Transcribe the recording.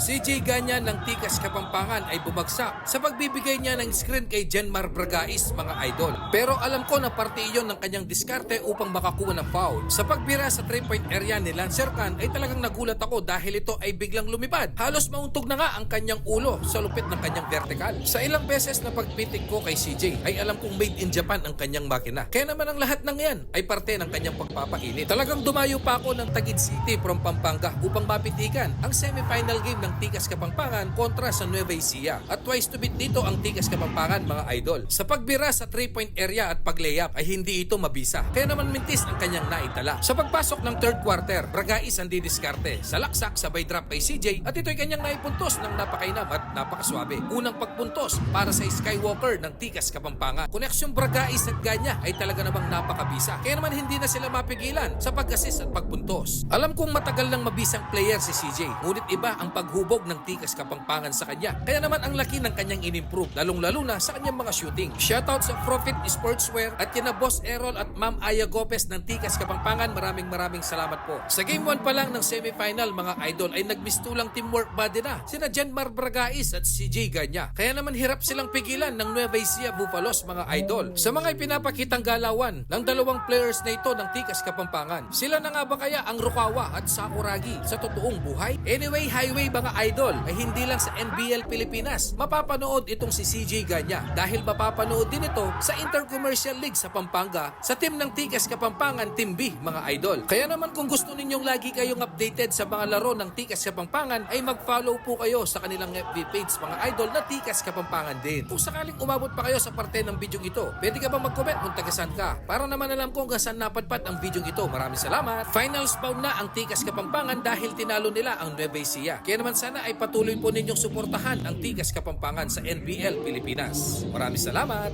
CJ Ganyan ng Tikas Kapampangan ay bumagsak sa pagbibigay niya ng screen kay Jenmar Bragais mga idol. Pero alam ko na parte iyon ng kanyang diskarte upang makakuha ng foul. Sa pagbira sa 3-point area ni Lancer Can ay talagang nagulat ako dahil ito ay biglang lumipad. Halos mauntog na nga ang kanyang ulo sa lupit ng kanyang vertical. Sa ilang beses na pagpitik ko kay CJ ay alam kong made in Japan ang kanyang makina. Kaya naman ang lahat ng yan ay parte ng kanyang pagpapainit. Talagang dumayo pa ako ng Taguig City from Pampanga upang mapitikan ang semifinal game ng Tikas Kapampangan kontra sa Nueva Ecija. At twice to beat dito ang Tikas Kapampangan mga idol. Sa pagbira sa 3-point area at pag-layup ay hindi ito mabisa. Kaya naman mintis ang kanyang naitala. Sa pagpasok ng third quarter, Bragais ang didiskarte. Sa laksak, sabay drop kay CJ at ito'y kanyang naipuntos ng napakainam at napakaswabe. Unang pagpuntos para sa Skywalker ng Tikas Kapampangan. Koneksyon Bragais at Ganya ay talaga namang napakabisa. Kaya naman hindi na sila mapigilan sa pag-assist at pagpuntos. Alam kong matagal nang mabisang player si CJ, ngunit iba ang paghubog ng Tikas Kapampangan sa kanya. Kaya naman ang laki ng kanyang inimprove, lalong-lalo na sa kanyang mga shooting. Shoutout sa Profit Sportswear at kina Boss Errol at Ma'am Aya Gopes ng Tikas Kapampangan. Maraming maraming salamat po. Sa game 1 pa lang ng semifinal mga idol ay nagmistulang teamwork body na sina Jenmar Bragais at CJ Ganya. Kaya naman hirap silang pigilan ng Nueva Ecija Bufalos mga idol. Sa mga ipinapakitang galawan ng dalawang players na ito ng Tikas Kapampangan. Sila na nga ba kaya ang Rukawa at Sakuragi sa totoong buhay? Anyway, highway mga idol ay hindi lang sa NBL Pilipinas mapapanood itong si CJ Ganya dahil mapapanood din ito sa Intercommercial League sa Pampanga sa team ng Tikas Kapampangan Team B mga idol. Kaya naman kung gusto ninyong lagi kayong updated sa mga laro ng Tikas Kapampangan ay mag-follow po kayo sa kanilang FB page mga idol na Tikas Kapampangan din. Kung sakaling umabot pa kayo sa parte ng video ito, pwede ka ba mag-comment kung tagasan ka? Para naman alam kung saan napadpad ang video ito. Maraming salamat. Finals bound na ang Tikas Kapampangan dahil tinalo nila ang Nueva Ecija. Kaya naman sana ay patuloy po ninyong suportahan ang Tikas Kapampangan sa NBL Pilipinas. Maraming salamat.